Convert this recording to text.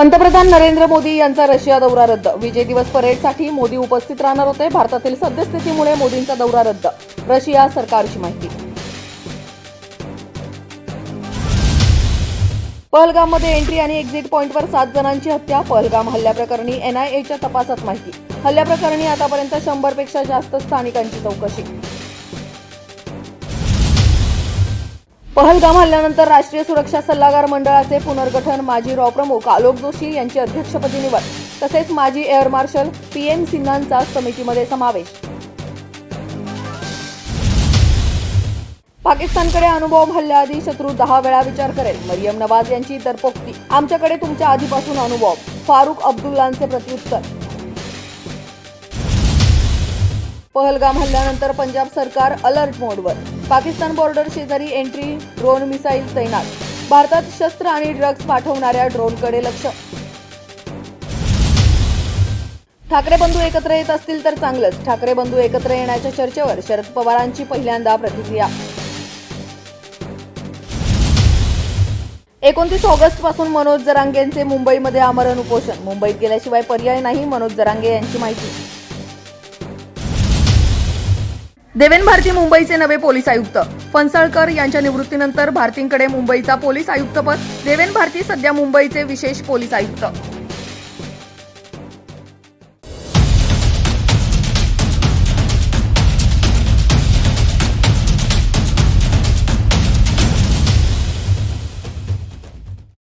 पंतप्रधान नरेंद्र मोदी यांचा रशिया दौरा रद्द. विजय दिवस परेडसाठी मोदी उपस्थित राहणार होते. भारतातील सद्यस्थितीमुळे मोदींचा दौरा रद्द. रशिया सरकारची माहिती. पहलगाममध्ये एंट्री आणि एक्झिट पॉईंटवर सात जणांची हत्या. पहलगाम हल्ल्याप्रकरणी एनआयएच्या तपासात माहिती. हल्ल्याप्रकरणी आतापर्यंत शंभरपेक्षा जास्त स्थानिकांची चौकशी. पहलगाम हल्ल्यानंतर राष्ट्रीय सुरक्षा सल्लागार मंडळाचे पुनर्गठन माजी रॉ प्रमुख आलोक जोशी यांची अध्यक्षपदी निवड तसेच माजी एअर मार्शल पी एम सिन्हांचा समितीमध्ये समावेश. पाकिस्तानकडे अनुभव हल्ल्याआधी शत्रू दहा वेळा विचार करेल मरियम नवाज यांची दरपोक्ती आमच्याकडे तुमच्या आधीपासून अनुभव. फारुख अब्दुल्लांचे प्रत्युत्तर. पहलगाम हल्ल्यानंतर पंजाब सरकार अलर्ट मोडवर. पाकिस्तान बॉर्डर शेजारी एंट्री ड्रोन मिसाईल तैनात. भारतात शस्त्र आणि ड्रग्ज पाठवणाऱ्या ड्रोनकडे लक्ष. ठाकरे बंधू एकत्र येत असतील तर चांगलंच. ठाकरे बंधू एकत्र येण्याच्या चर्चेवर शरद पवारांची पहिल्यांदा प्रतिक्रिया. एकोणतीस ऑगस्टपासून मनोज जरांगेंचे मुंबईमध्ये आमरण उपोषण. मुंबईत गेल्याशिवाय पर्याय नाही मनोज जरांगे यांची माहिती. देवेन भारती मुंबईचे नवे पोलीस आयुक्त. फणसळकर यांच्या निवृत्तीनंतर भारतींकडे मुंबईचा पोलीस आयुक्तपद. देवेन भारती सध्या मुंबईचे विशेष पोलीस आयुक्त.